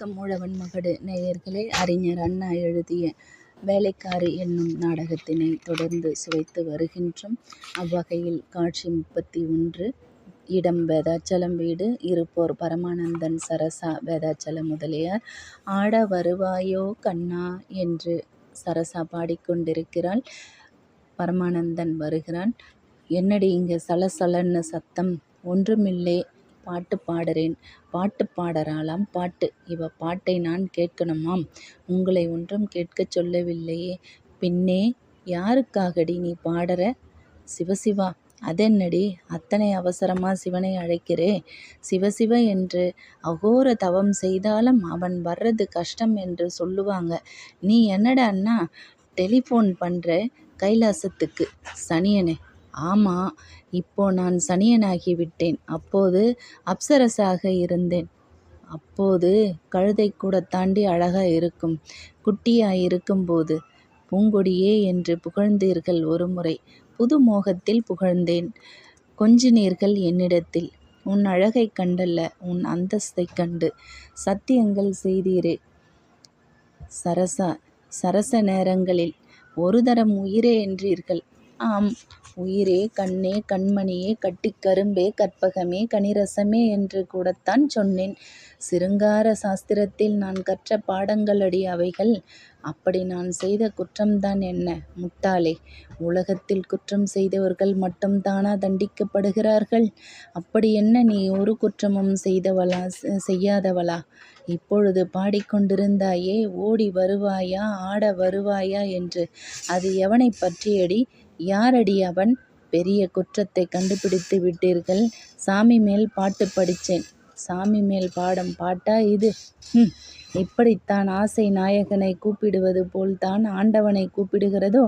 வணக்கம் உழவன் மகடு நேயர்களே அறிஞர் அண்ணா எழுதிய வேலைக்காரி என்னும் நாடகத்தினை தொடர்ந்து சுவைத்து வருகின்றோம். அவ்வகையில் காட்சி முப்பத்தி ஒன்று இடம் வேதாச்சலம் வீடு இருப்போர் பரமானந்தன் சரசா வேதாச்சலம் முதலியார். ஆட வருவாயோ கண்ணா என்று சரசா பாடிக்கொண்டிருக்கிறாள். பரமானந்தன் வருகிறான். என்னடி இங்கே சலசலன்னு சத்தம்? ஒன்றுமில்லை. பாட்டு பாடுறேன். பாட்டு பாடறாளாம். பாட்டு. இவ பாட்டை நான் கேட்கணுமாம்? உங்களை ஒன்றும் கேட்கச் சொல்லவில்லையே. பின்னே யாருக்காகடி நீ பாடற? சிவசிவா அதென்னடி? அத்தனை அவசரமா சிவனை அழைக்கிறே. சிவசிவ என்று அகோர தவம் செய்தாலும் அவன் வர்றது கஷ்டம் என்று சொல்லுவாங்க. நீ என்னடா அண்ணா டெலிஃபோன் பண்ணுற கைலாசத்துக்கு. சனியனே. ஆமாம் இப்போ நான் சனியனாகி விட்டேன் அப்போது அப்சரசாக இருந்தேன். அப்போது கழுதை கூட தாண்டி அழகா இருக்கும். குட்டியாய் இருக்கும்போது பூங்கொடியே என்று புகழ்ந்தீர்கள் ஒருமுறை. புது மோகத்தில் புகழ்ந்தேன். கொஞ்சினீர்கள் என்னிடத்தில். உன் அழகை கண்டல்ல உன் அந்தஸ்தைக் கண்டு. சத்தியங்கள் செய்தீரே. சரசா சரச நேரங்களில் ஒரு தரம் உயிரே என்றீர்கள். ஆம் உயிரே கண்ணே கண்மணியே கட்டிக் கரும்பே கற்பகமே கனிரசமே என்று கூடத்தான் சொன்னேன். சிருங்கார சாஸ்திரத்தில் நான் கற்ற பாடங்களடி அவைகள் அப்படி நான் செய்த குற்றம்தான் என்ன? முட்டாளே உலகத்தில் குற்றம் செய்தவர்கள் மட்டும்தானா தண்டிக்கப்படுகிறார்கள்? அப்படி என்ன நீ ஒரு குற்றமும் செய்தவளா செய்யாதவளா? இப்பொழுது பாடிக்கொண்டிருந்தாயே ஓடி வருவாயா ஆட வருவாயா என்று? அது எவனைப் பற்றியடி யாரடி அவன்? பெரிய குற்றத்தை கண்டுபிடித்து விட்டீர்கள். சாமி மேல் பாட்டு படித்தேன். சாமி மேல் பாடம் பாட்டா இது? இப்படித்தான் ஆசை நாயகனை கூப்பிடுவது போல்தான் ஆண்டவனை கூப்பிடுகிறதோ?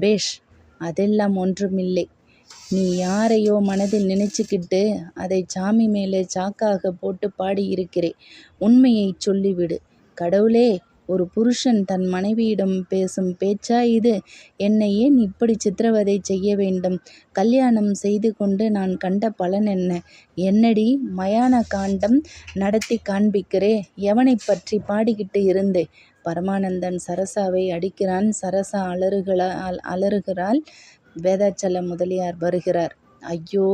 பேஷ் அதெல்லாம் ஒன்றுமில்லை. நீ யாரையோ மனதில் நினைச்சுக்கிட்டு அதை சாமி மேலே சாக்காக போட்டு பாடியிருக்கிறே. உண்மையை சொல்லிவிடு. கடவுளே ஒரு புருஷன் தன் மனைவியிடம் பேசும் பேச்சா இது? என்னை ஏன் இப்படி சித்திரவதை செய்ய வேண்டும்? கல்யாணம் செய்து கொண்டு நான் கண்ட பலன் என்ன? என்னடி மயான காண்டம் நடத்தி காண்பிக்கிறே எவனைப்பற்றி பாடிக்கிட்டு இருந்தே? பரமானந்தன் சரசாவை அடிக்கிறான். சரசா அலறுகளா அலறுகிறாள். வேதாச்சல முதலியார் வருகிறார். ஐயோ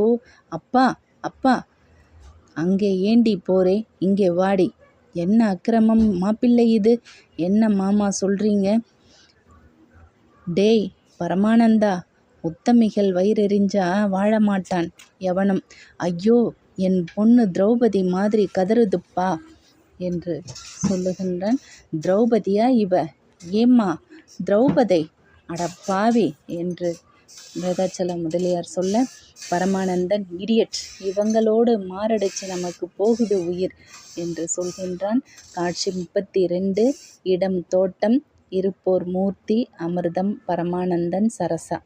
அப்பா அப்பா அங்கே ஏண்டி போறே? இங்கே வாடி. என்ன அக்கிரமம்? மாப்பிள்ளை இது. என்ன மாமா சொல்றீங்க? டேய் பரமானந்தா உத்தமிகள் வயிறெறிஞ்சா வாழமாட்டான் எவனும் ஐயோ என் பொண்ணு திரௌபதி மாதிரி கதறுதுப்பா என்று சொல்லுகின்றான். திரௌபதியா இவ? ஏம்மா திரௌபதை? அடப்பாவி என்று வேதாச்சல முதலியார் சொல்ல பரமானந்தன் இடியட் இவங்களோடு மாரடைச்சு நமக்கு போகுது உயிர் என்று சொல்கின்றான். காட்சி முப்பத்தி ரெண்டு இடம் தோட்டம் இருப்போர் மூர்த்தி அமிர்தம் பரமானந்தன் சரசா.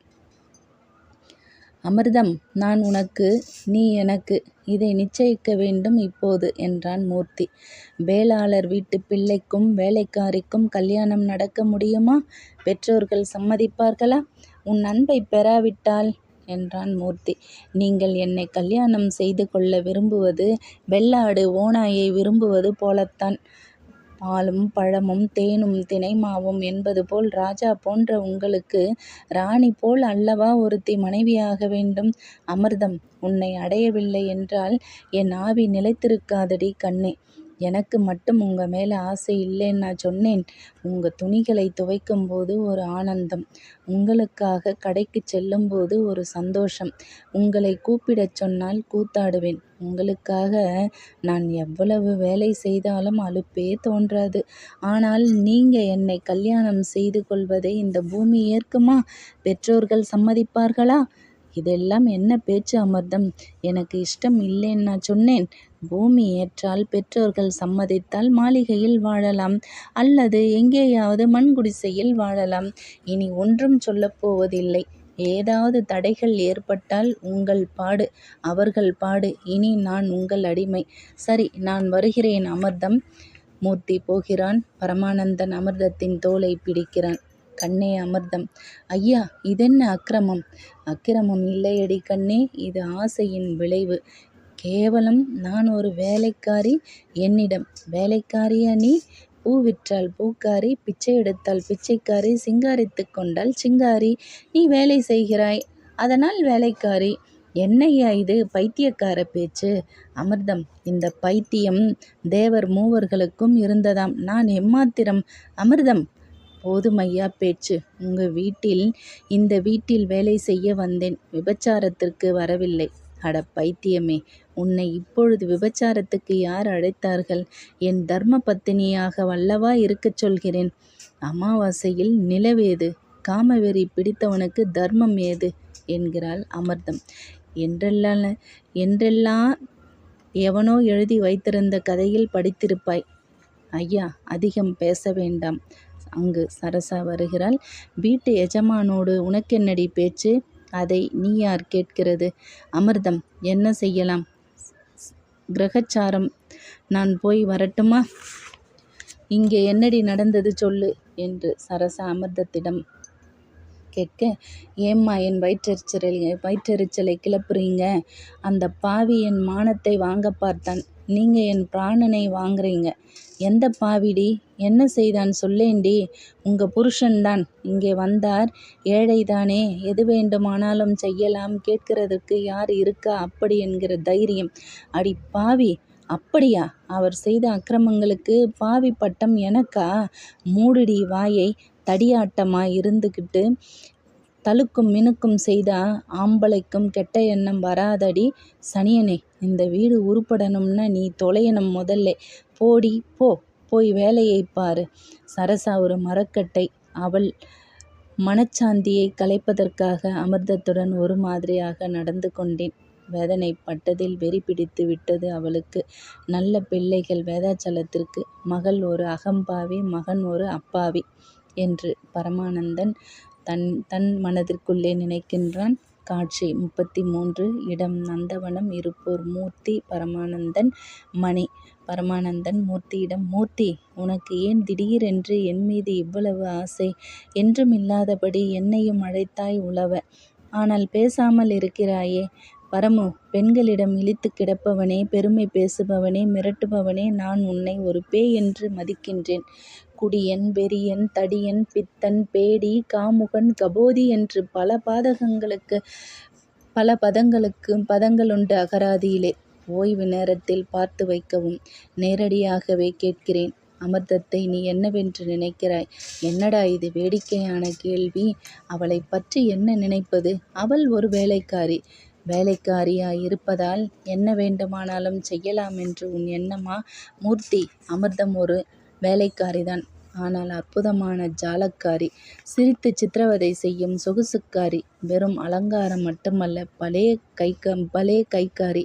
அமிர்தம் நான் உனக்கு நீ எனக்கு இதை நிச்சயிக்க வேண்டும் இப்போது என்றான் மூர்த்தி. வேளாளர் வீட்டு பிள்ளைக்கும் வேலைக்காரிக்கும் கல்யாணம் நடக்க முடியுமா? பெற்றோர்கள் சம்மதிப்பார்களா? உன் அன்பை பெறாவிட்டால் என்றான் மூர்த்தி. நீங்கள் என்னை கல்யாணம் செய்து கொள்ள விரும்புவது வெள்ளாடு ஓநாயை விரும்புவது போலத்தான். பாலும் பழமும் தேனும் தினைமாவும் என்பது போல் ராஜா போன்ற உங்களுக்கு ராணி போல் அல்லவா ஒருத்தி மனைவியாக வேண்டும்? அமிர்தம் உன்னை அடையவில்லை என்றால் என் ஆவி நிலைத்திருக்காதடி கண்ணே. எனக்கு மட்டும் உங்க மேல் ஆசை இல்லைன்னு நான் சொன்னேன். உங்க துணிகளை துவைக்கும் போது ஒரு ஆனந்தம். உங்களுக்காக கடைக்கு செல்லும்போது ஒரு சந்தோஷம். உங்களை கூப்பிடச் சொன்னால் கூத்தாடுவேன். உங்களுக்காக நான் எவ்வளவு வேலை செய்தாலும் அலுப்பே தோன்றாது. ஆனால் நீங்க என்னை கல்யாணம் செய்து கொள்வதை இந்த பூமி ஏற்குமா? பெற்றோர்கள் சம்மதிப்பார்களா? இதெல்லாம் என்ன பேச்சு அமிர்தம்? எனக்கு இஷ்டம் இல்லைன்னு நான் சொன்னேன். பூமி ஏற்றால் பெற்றோர்கள் சம்மதித்தால் மாளிகையில் வாழலாம். அல்லது எங்கேயாவது மண் குடிசையில் வாழலாம். இனி ஒன்றும் சொல்லப்போவதில்லை ஏதாவது தடைகள் ஏற்பட்டால் உங்கள் பாடு அவர்கள் பாடு. இனி நான் உங்கள் அடிமை. சரி நான் வருகிறேன் அமிர்தம். மூர்த்தி போகிறான். பரமானந்தன் அமிர்தத்தின் தோலை பிடிக்கிறான். கண்ணே அமிர்தம். ஐயா இதென்ன அக்கிரமம்? அக்கிரமம் இல்லையடி கண்ணே இது ஆசையின் விளைவு. கேவலம் நான் ஒரு வேலைக்காரி என்னிடம். வேலைக்காரியா நீ பூ விற்றால் பூக்காரி பிச்சை எடுத்தால் பிச்சைக்காரி சிங்காரித்து கொண்டால் சிங்காரி. நீ வேலை செய்கிறாய் அதனால் வேலைக்காரி. என்னய்யா இது பைத்தியக்கார பேச்சு? அமிர்தம் இந்த பைத்தியம் தேவர் மூவர்களுக்கும் இருந்ததாம். நான் எம்மாத்திரம்? அமிர்தம் போதுமையா பேச்சு. உங்க வீட்டில் இந்த வீட்டில் வேலை செய்ய வந்தேன். விபச்சாரத்திற்கு வரவில்லை. அட பைத்தியமே. உன்னை இப்பொழுது விபச்சாரத்துக்கு யார் அழைத்தார்கள்? என் தர்ம பத்தினியாக வல்லவா இருக்கச் சொல்கிறேன். அமாவாசையில் நிலவேது. காமவெறி பிடித்தவனுக்கு தர்மம் ஏது? என்கிறாள் அமர்தம். என்றெல்லாம் என்றெல்லாம் எவனோ எழுதி வைத்திருந்த கதையில் படித்திருப்பாய். ஐயா அதிகம் பேச வேண்டாம். அங்கு சரசா வருகிறாள். வீட்டு எஜமானோடு உனக்கென்னடி பேச்சு? அதை நீ யார் கேட்கிறது. அமிர்தம் என்ன செய்யலாம்? கிரகச்சாரம் நான் போய் வரட்டுமா? இங்கே என்னடி நடந்தது சொல்லு என்று சரசா அமிர்தத்திடம் கேட்க ஏம்மா என் வயிற்றெரிச்சலை வயிற்றெரிச்சலை கிளப்புறீங்க? அந்த பாவி என் மானத்தை வாங்க பார்த்தான். நீங்கள் என் பிராணனை வாங்குறீங்க. எந்த பாவிடி? என்ன செய்தான்? சொல்லேண்டி உங்க புருஷன்தான். இங்கே வந்தார். ஏழைதானே. எது வேண்டுமானாலும் செய்யலாம். கேட்கிறதற்கு யார் இருக்கா? அப்படி என்கிற தைரியம். அடி பாவி. அப்படியா? அவர் செய்த அக்கிரமங்களுக்கு பாவி பட்டம் எனக்கா? மூடுடி வாயை தடியாட்டமாக இருந்துக்கிட்டு தழுக்கும் மினுக்கும் செய்தா ஆம்பளைக்கும் கெட்ட எண்ணம் வராதடி சனியனே இந்த வீடு உருப்படணும்னா நீ தொலையணும் முதல்ல. போடி போ போய் வேலையை பாரு. சரசா ஒரு மரக்கட்டை அவள் மனச்சாந்தியை கலைப்பதற்காக அமிர்தத்துடன் ஒரு மாதிரியாக நடந்து கொண்டேன். வேதனை பட்டதில் வெறி பிடித்து விட்டது அவளுக்கு. நல்ல பிள்ளைகள் வேதாச்சலத்திற்கு மகள் ஒரு அகம்பாவி மகன் ஒரு அப்பாவி என்று பரமானந்தன் தன் தன் மனதிற்குள்ளே நினைக்கின்றான். காட்சி முப்பத்தி மூன்று இடம் நந்தவனம். இருப்போர் மூர்த்தி பரமானந்தன் மணி. பரமானந்தன் மூர்த்தியிடம் மூர்த்தி உனக்கு ஏன் திடீரென்று என் மீது இவ்வளவு ஆசை? என்றும் இல்லாதபடி என்னையும் அழைத்தாய் உழவ. ஆனால் பேசாமல் இருக்கிறாயே. பரமு பெண்களிடம் இழித்து கிடப்பவனே பெருமை பேசுபவனே மிரட்டுபவனே நான் உன்னை ஒரு பேய் என்று மதிக்கின்றேன். குடியன் வெறியன் தடியன் பித்தன் பேடி காமுகன் கபோதி என்று பல பாதகங்களுக்கு பல பதங்களுக்கு பதங்களுண்டு அகராதியிலே. ஓய்வு நேரத்தில் பார்த்து வைக்கவும் நேரடியாகவே கேட்கிறேன் அமிர்தத்தை நீ என்னவென்று நினைக்கிறாய்? என்னடா இது வேடிக்கையான கேள்வி? அவளை பற்றி என்ன நினைப்பது? அவள் ஒரு வேலைக்காரி. வேலைக்காரியாய் இருப்பதால் என்ன வேண்டுமானாலும் செய்யலாம் என்று உன் எண்ணமா? மூர்த்தி அமிர்தம் ஒரு வேலைக்காரிதான். ஆனால் அற்புதமான ஜாலக்காரி. சிரித்து சித்திரவதை செய்யும் சொகுசுக்காரி. வெறும் அலங்காரம் மட்டுமல்ல பலே கைக்க பலே கைக்காரி.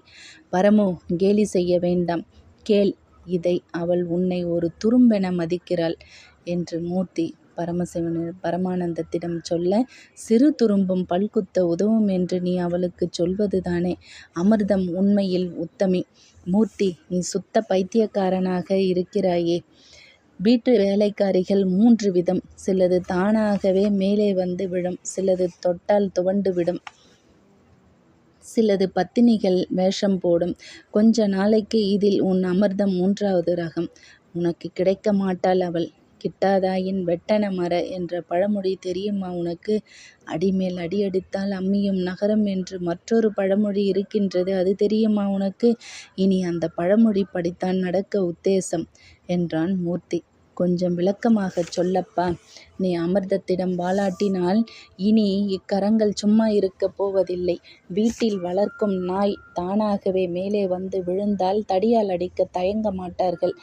பரமு கேலி செய்ய வேண்டாம். கேள் இதை அவள் உன்னை ஒரு துரும்பென மதிக்கிறாள் என்று மூர்த்தி பரமசிவன் பரமானந்தத்திடம் சொல்ல சிறு துரும்பும் பல்குத்த உதவும் என்று நீ அவளுக்குச் சொல்வதுதானே. அமிர்தம் உண்மையில் உத்தமி. மூர்த்தி நீ சுத்த பைத்தியக்காரனாக இருக்கிறாயே. வீட்டு வேலைக்காரிகள் மூன்று விதம். சிலது தானாகவே மேலே வந்து விழும் சிலது தொட்டால் துவண்டு விடும். சிலது பத்தினிகள் வேஷம் போடும். கொஞ்ச நாளைக்கு இதில் உன் அமிர்தம் மூன்றாவது ரகம். உனக்கு கிடைக்க மாட்டாள் அவள். கிட்டாதாயின் வெட்டன மர என்ற பழமொழி தெரியுமா உனக்கு? அடிமேல் அடியடித்தால் அம்மியும் நகரும் என்று மற்றொரு பழமொழி இருக்கின்றது அது தெரியுமா உனக்கு? இனி அந்த பழமொழி படித்தான் நடக்க உத்தேசம் என்றான் மூர்த்தி. கொஞ்சம் விளக்கமாகச் சொல்லப்பா நீ அமிர்தத்திடம் வாலாட்டினால் இனி இக்கரங்கள் சும்மா இருக்கப் போவதில்லை. வீட்டில் வளர்க்கும் நாய் தானாகவே மேலே வந்து விழுந்தால் தடியால் அடிக்க தயங்க மாட்டார்கள்.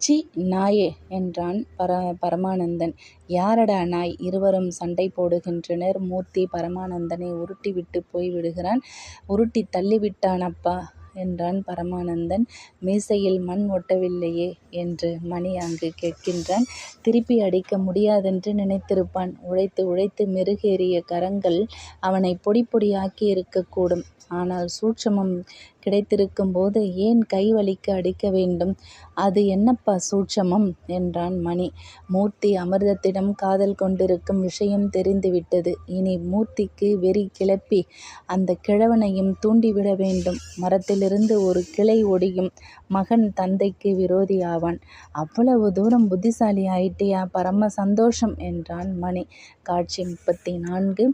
சி நாயே என்றான் பர பரமானந்தன். யாரடா நாய்? இருவரும் சண்டை போடுகின்றனர். மூர்த்தி பரமானந்தனை உருட்டிவிட்டு போய்விடுகிறான். உருட்டி தள்ளிவிட்டான் அப்பா என்றான் பரமானந்தன். மீசையில் மண் ஒட்டவில்லையே என்று மணி அங்கு கேட்கின்றான். திருப்பி அடிக்க முடியாதென்று நினைத்திருப்பான். உழைத்து உழைத்து மெருகேறிய கரங்கள் அவனை பொடி பொடியாக்கி இருக்கக்கூடும். ஆனால் சூட்சமம் கிடைத்திருக்கும் போது ஏன் கை வலிக்கு அடிக்க வேண்டும்? அது என்னப்பா சூட்சமம்? என்றான் மணி. மூர்த்தி அமிர்தத்திடம் காதல் கொண்டிருக்கும் விஷயம் தெரிந்துவிட்டது. இனி மூர்த்திக்கு வெறி கிளப்பி அந்த கிழவனையும் தூண்டிவிட வேண்டும். மரத்திலிருந்து ஒரு கிளை ஒடியும். மகன் தந்தைக்கு விரோதி ஆவான். அவ்வளவு தூரம் புத்திசாலி ஆயிட்டியா பரம சந்தோஷம் என்றான் மணி. காட்சி முப்பத்தி நான்கு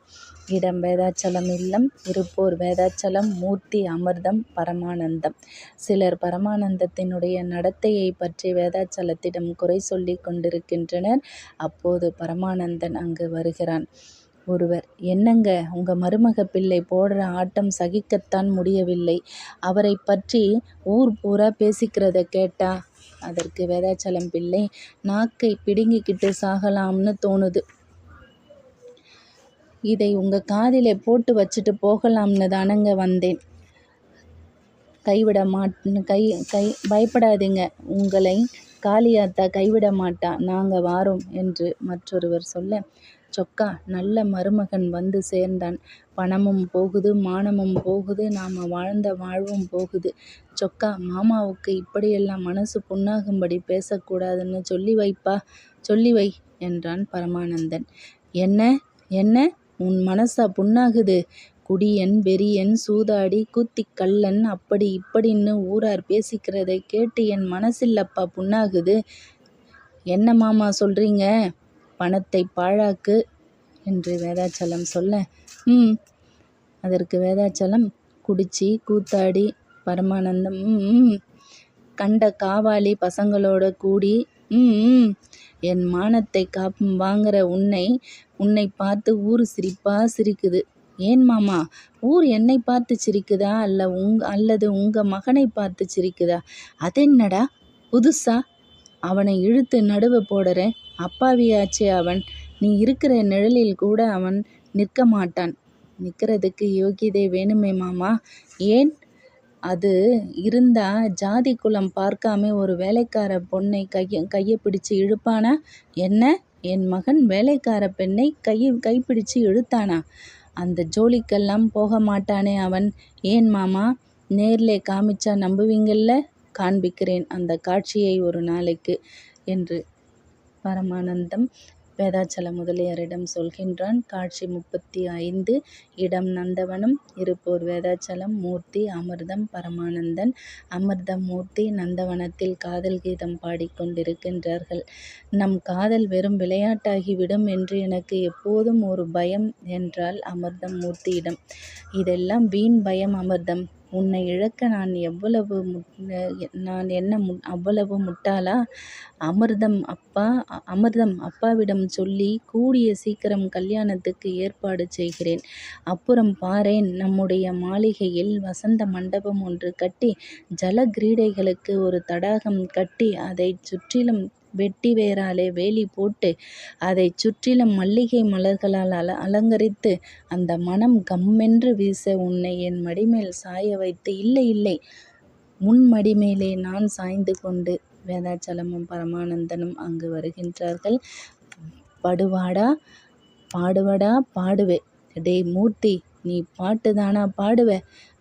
இடம் வேதாச்சலம் இல்லம். இருப்போர் வேதாச்சலம் மூர்த்தி அமிர்தம் பரமானந்தம். சிலர் பரமானந்தத்தினுடைய நடத்தையை பற்றி வேதாச்சலத்திடம் குறை சொல்லி கொண்டிருக்கின்றனர். அப்போது பரமானந்தன் அங்கு வருகிறான். ஒருவர் என்னங்க உங்க மருமக பிள்ளை போடுற ஆட்டம் சகிக்கத்தான் முடியவில்லை. அவரை பற்றி ஊர் பூரா பேசிக்கிறத கேட்டா. அதற்கு வேதாச்சலம் பிள்ளை நாக்கை பிடுங்கிக்கிட்டு சாகலாம்னு தோணுது. இதை உங்க காதிலே போட்டு வச்சுட்டு போகலாம்னு தானங்க வந்தேன். கைவிட மாட் கை கை பயப்படாதீங்க உங்களை காளியாத்தா கைவிட மாட்டா. நாங்க வாரோம் என்று மற்றொருவர் சொல்ல சொக்கா நல்ல மருமகன் வந்து சேர்ந்தான். பணமும் போகுது மானமும் போகுது நாம் வாழ்ந்த வாழ்வும் போகுது. சொக்கா மாமாவுக்கு இப்படியெல்லாம் மனசு புண்ணாகும்படி பேசக்கூடாதுன்னு சொல்லி வைப்பா சொல்லி வை என்றான் பரமானந்தன். என்ன என்ன உன் மனசா புண்ணாகுது? குடியன் வெறியன் சூதாடி கூத்திக் கள்ளன் அப்படி இப்படின்னு ஊரார் பேசிக்கிறதைக் கேட்டு என் மனசில்லப்பா புண்ணாகுது. என்ன மாமா சொல்றீங்க? பணத்தைப் பாழாக்கு என்று வேதாச்சலம் சொல்ல ம். அதற்கு வேதாச்சலம் குடிச்சி கூத்தாடி பரமானந்தம் கண்ட காவாலி பசங்களோட கூடி ம். என் மானத்தைக் காப் வாங்கற உன்னை உன்னைப் பார்த்து ஊரு சிரிப்பா சிரிக்குது. ஏன் மாமா ஊர் என்னை பார்த்து சிரிக்குதா அல்ல உங் அல்லது உங்க மகனை பார்த்து சிரிக்குதா? அதென்னடா புதுசா? அவனை இழுத்து நடுவு போடுறேன் அப்பாவியாச்சே அவன். நீ இருக்கிற நிழலில் கூட அவன் நிற்க மாட்டான். நிற்கிறதுக்கு யோக்கியதை வேணுமே மாமா. ஏன்? அது இருந்தா ஜாதி குலம் பார்க்காம ஒரு வேலைக்கார பொண்ணை கைய கையை பிடிச்சு இழுப்பானா? என்ன? என் மகன் வேலைக்கார பெண்ணை கைப்பிடிச்சு இழுத்தானா? அந்த ஜோலிக்கெல்லாம் போக மாட்டானே அவன். ஏன் மாமா? நேர்லே காமிச்சா நம்புவீங்கள்ல காண்பிக்கிறேன் அந்த காட்சியை ஒரு நாளைக்கு என்று பரமானந்தம் வேதாச்சல முதலியாரிடம் சொல்கின்றான். காட்சி முப்பத்தி ஐந்து இடம் நந்தவனம். இருப்போர் வேதாச்சலம் மூர்த்தி அமிர்தம் பரமானந்தன். அமிர்தம் மூர்த்தி நந்தவனத்தில் காதல் கீதம் பாடிக் கொண்டிருக்கின்றார்கள். நம் காதல் வெறும் விளையாட்டாகிவிடும் என்று எனக்கு எப்போதும் ஒரு பயம் என்றாள் அமிர்தம் மூர்த்தியிடம். இதெல்லாம் வீண் பயம் அமிர்தம். உன்னை இழக்க நான் எவ்வளவு நான் என்ன அவ்வளவு முட்டாளா? அமிர்தம் அப்பா அமிர்தம் அப்பாவிடம் சொல்லி கூடிய சீக்கிரம் கல்யாணத்துக்கு ஏற்பாடு செய்கிறேன். அப்புறம் பாரேன் நம்முடைய மாளிகையில் வசந்த மண்டபம் ஒன்று கட்டி ஜலக்கிரீடைகளுக்கு ஒரு தடாகம் கட்டி அதை சுற்றிலும் வெட்டி வேராலே வேலி போட்டு அதைச் சுற்றிலும் மல்லிகை மலர்களால் அல அலங்கரித்து அந்த மனம் கம்மென்று வீச உன்னை என் மடிமேல் சாய வைத்து இல்லை இல்லை முன் மடிமேலே நான் சாய்ந்து கொண்டு வேதாச்சலமும் பரமானந்தனும் அங்கு வருகின்றார்கள். படுவாடா பாடுவடா பாடுவே. டேய் மூர்த்தி நீ பாட்டுதானா பாடுவ?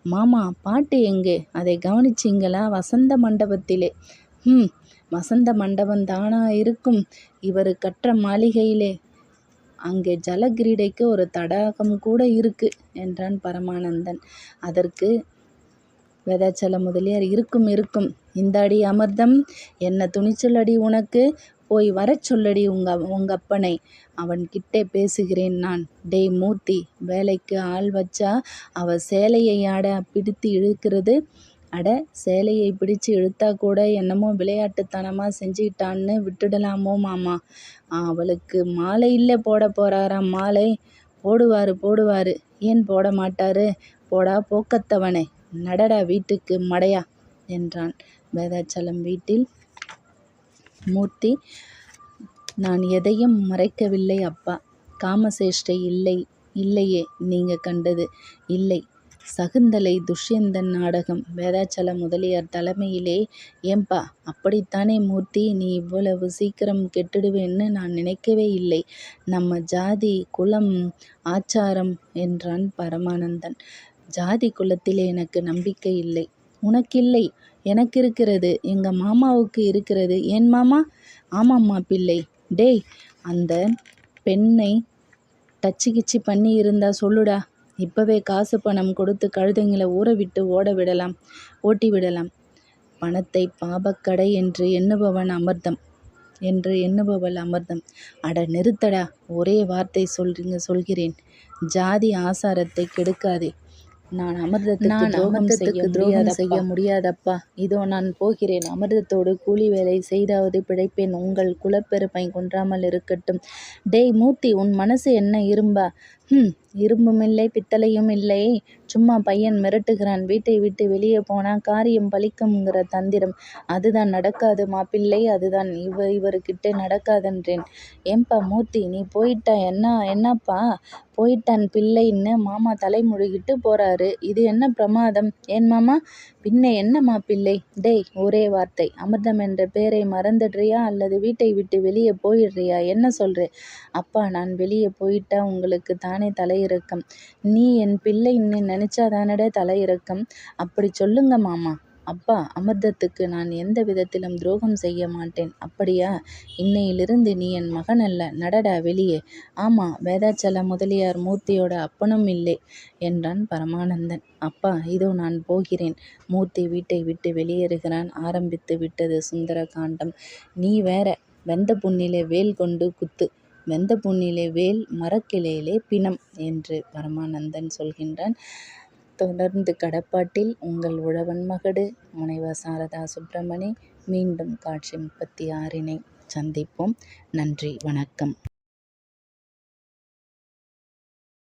மாமா பாட்டு எங்கே? அதை கவனிச்சிங்களா வசந்த மண்டபத்திலே. ம் வசந்த மண்டபந்தானா இருக்கும் இவரு கட்டுற மாளிகையிலே? அங்கே ஜலக்கிரீடைக்கு ஒரு தடாகம் கூட இருக்கு என்றான் பரமானந்தன். அதற்கு வெதாச்சல முதலியார் இருக்கும் இருக்கும். இந்தாடி அமிர்தம். என்ன துணிச்சலடி உனக்கு? போய் வர சொல்லடி உங்க உங்கப்பனை. அவன் கிட்டே பேசுகிறேன் நான். டேய் மூர்த்தி வேலைக்கு ஆள் வச்சா அவ ஆட பிடித்து இழுக்கிறது? அட சேலையை பிடிச்சு இழுத்தாக்கூட என்னமோ விளையாட்டுத்தனமா செஞ்சுக்கிட்டான்னு விட்டுடலாமோ மாமா? அவளுக்கு மாலையில்ல போடப் போறாராம் மாலை. போடுவாரு போடுவாரு. ஏன் போட மாட்டாரு? போடா போக்கத்தவனே. நடடா வீட்டுக்கு மடையா என்றான். வேதாச்சலம் வீட்டில் மூர்த்தி நான் எதையும் மறைக்கவில்லை அப்பா. காமசேஷ்டை இல்லை இல்லையே நீங்க கண்டது. இல்லை. சகுந்தலை துஷ்யந்தன் நாடகம் வேதாச்சல முதலியார் தலைமையிலே ஏம்பா அப்படித்தானே மூர்த்தி நீ இவ்வளவு சீக்கிரம் கெட்டுடுவேன்னு நான் நினைக்கவே இல்லை. நம்ம ஜாதி குலம் ஆச்சாரம் என்றான் பரமானந்தன். ஜாதி குலத்திலே எனக்கு நம்பிக்கை இல்லை. உனக்கில்லை எனக்கு இருக்கிறது எங்க மாமாவுக்கு இருக்கிறது ஏன் மாமா ஆமாம்மா பிள்ளை டேய் அந்த பெண்ணை டச்சு கிச்சு பண்ணி இருந்தா சொல்லுடா இப்பவே காசு பணம் கொடுத்து கழுதைங்களை ஊற விட்டு ஓட விடலாம் ஓட்டி விடலாம் பணத்தை பாபக்கடை என்று எண்ணுபவன் அமிர்தம் என்று எண்ணுபவள் அமிர்தம். அட நிறுத்தடா ஒரே வார்த்தை சொல்றீங்க சொல்கிறேன். ஜாதி ஆசாரத்தை கெடுக்காதே. நான் அமிர்தத்துக்கு நான் துரோகம் செய்ய அமிர்தத்துக்கு துரோகம் செய்ய முடியாதப்பா. இதோ நான் போகிறேன். அமிர்தத்தோடு கூலி வேலை செய்தாவது பிழைப்பேன். உங்கள் குலப்பெருமை குன்றாமல் இருக்கட்டும். டேய் மூர்த்தி உன் மனசு என்ன இரும்பா? ஹம் இரும்பும் இல்லை பித்தளையும் இல்லை. சும்மா பையன் மிரட்டுகிறான். வீட்டை விட்டு வெளியே போனா காரியம் பலிக்கும்ங்கிற தந்திரம். அதுதான் நடக்காது மாப்பிள்ளை அதுதான். இவ இவருக்கிட்டே நடக்காதென்றேன். ஏம்பா மூர்த்தி நீ போயிட்டா என்ன என்னப்பா? போயிட்டான் பிள்ளைன்னு மாமா தலைமுழுகிட்டு போறாரு. இது என்ன பிரமாதம்? ஏன் மாமா? பின்ன என்ன மாப்பிள்ளை? டேய் ஒரே வார்த்தை. அமிர்தம் என்ற பேரை மறந்துடுறியா? அல்லது வீட்டை விட்டு வெளியே போயிடுறியா? என்ன சொல்ற? அப்பா நான் வெளியே போயிட்டா உங்களுக்கு தான் தலையிறக்கம்? நீ என் பிள்ளை பிள்ளைன்னு நினைச்சாதானடா தலையிறக்கம்? அப்படி சொல்லுங்க மாமா. அப்பா அமிர்தத்துக்கு நான் எந்த விதத்திலும் துரோகம் செய்ய மாட்டேன். அப்படியா? இன்னையிலிருந்து நீ என் மகன் அல்ல. நடடா வெளியே. ஆமா வேதாச்சல முதலியார் மூர்த்தியோட அப்பனும் இல்லை என்றான் பரமானந்தன். அப்பா இதோ நான் போகிறேன். மூர்த்தி வீட்டை விட்டு வெளியேறுகிறான். ஆரம்பித்து விட்டது சுந்தர காண்டம் நீ வேற வெந்த புண்ணிலே வேல் கொண்டு குத்து. வெந்த புண்ணிலே வேல் மரக்கிளையிலே பிணம் என்று பரமானந்தன் சொல்கின்றான். தொடர்ந்து கடப்பாட்டில் உங்கள் உழவன் மகடு முனைவர் சாரதா சுப்பிரமணி மீண்டும் காட்சி முப்பத்தி ஆறினை சந்திப்போம். நன்றி வணக்கம்.